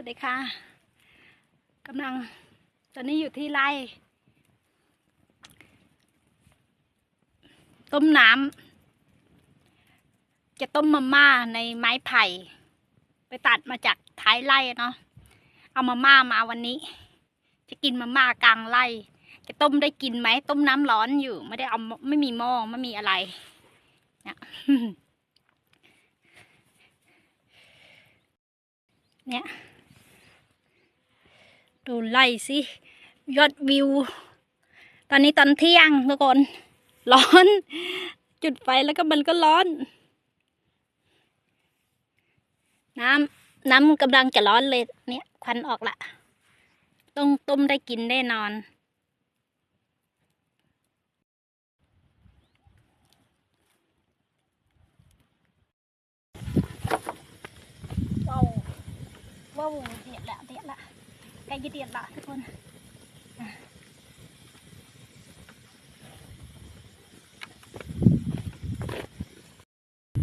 วัสดีค่ะกำลังตอนนี้อยู่ที่ไร่ต้มน้ำจะต้มมาม่าในไม้ไผ่ ไปตัดมาจากท้ายไร่เนาะเอามาม่ามาวันนี้ จะกินมาม่ากลางไร่ จะต้มได้กินไหมต้มน้ำร้อนอยู่ ไม่ได้เอาไม่มีหม้อไม่มีอะไรเนี่ยเนี่ย ดูไล่สิยอดวิว ตอนนี้ตอนเที่ยงทุกคน ร้อน จุดไฟแล้วก็มันก็ร้อน น้ำน้ำกำลังจะร้อนเลยเนี่ยควันออกละต้องต้มได้กินแน่นอนว้าวว้าวเดียดละ เดียดเดียดละทุกคน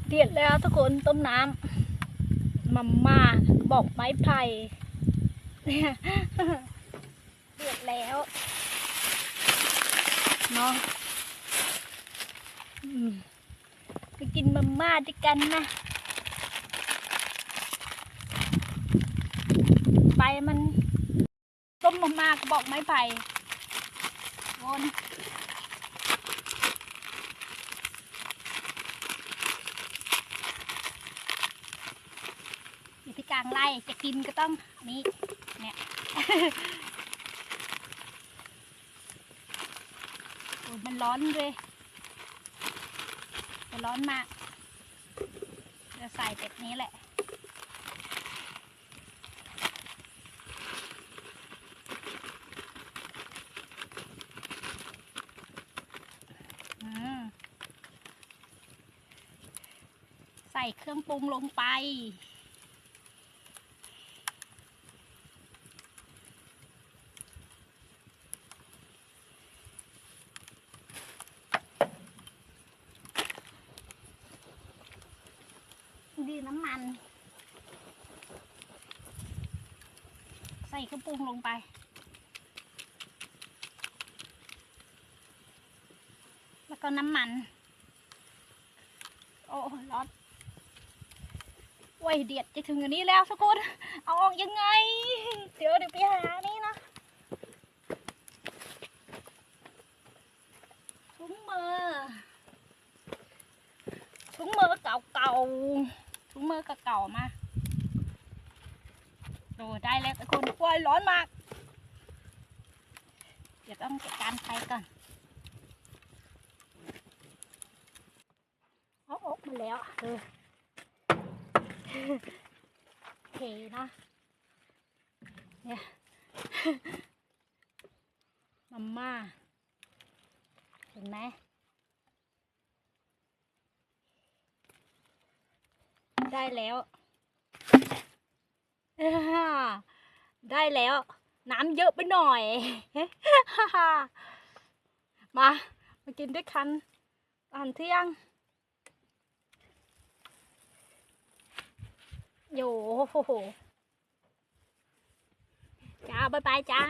เดียดแล้วทุกคนต้มน้ำมัมม่าบอกไม้ไผ่เนี่ยเดือดแล้วเนาะอืมไปกินมัมม่าด้วยกันนะใบมัน มมากระบอกไม้ไผ่วนอยู่ที่กลางไร่จะกินก็ต้องนี่เนี่ยโอ้มันร้อนเลยมันร้อนมากจะใส่เป็ดนี้แหละ อืม ใส่เครื่องปรุงลงไป ดีน้ำมัน ใส่เครื่องปรุงลงไปแล้วก็น้ำมัน โอ้ร้อน โอ้ยเดียดจะถึงอันนี้แล้วทุกคนเอาออกยังไง เดี๋ยวเดี๋ยวไปหานี่นะถุงมือถุงมือเก่าๆถุงมือเก่าๆมาโอ้ได้แล้วทุกคนโอ้ยร้อนมาก เดี๋ยวต้องจัดการไฟก่อนเอาออกมาแล้วเออ เคนะ เนี่ยมัมม่า เห็นไหมได้แล้ว ได้แล้ว น้ำเยอะไปหน่อย มา มากินด้วยกันอาหารเที่ยง โยโหจ้าบ๊ายบายจ้า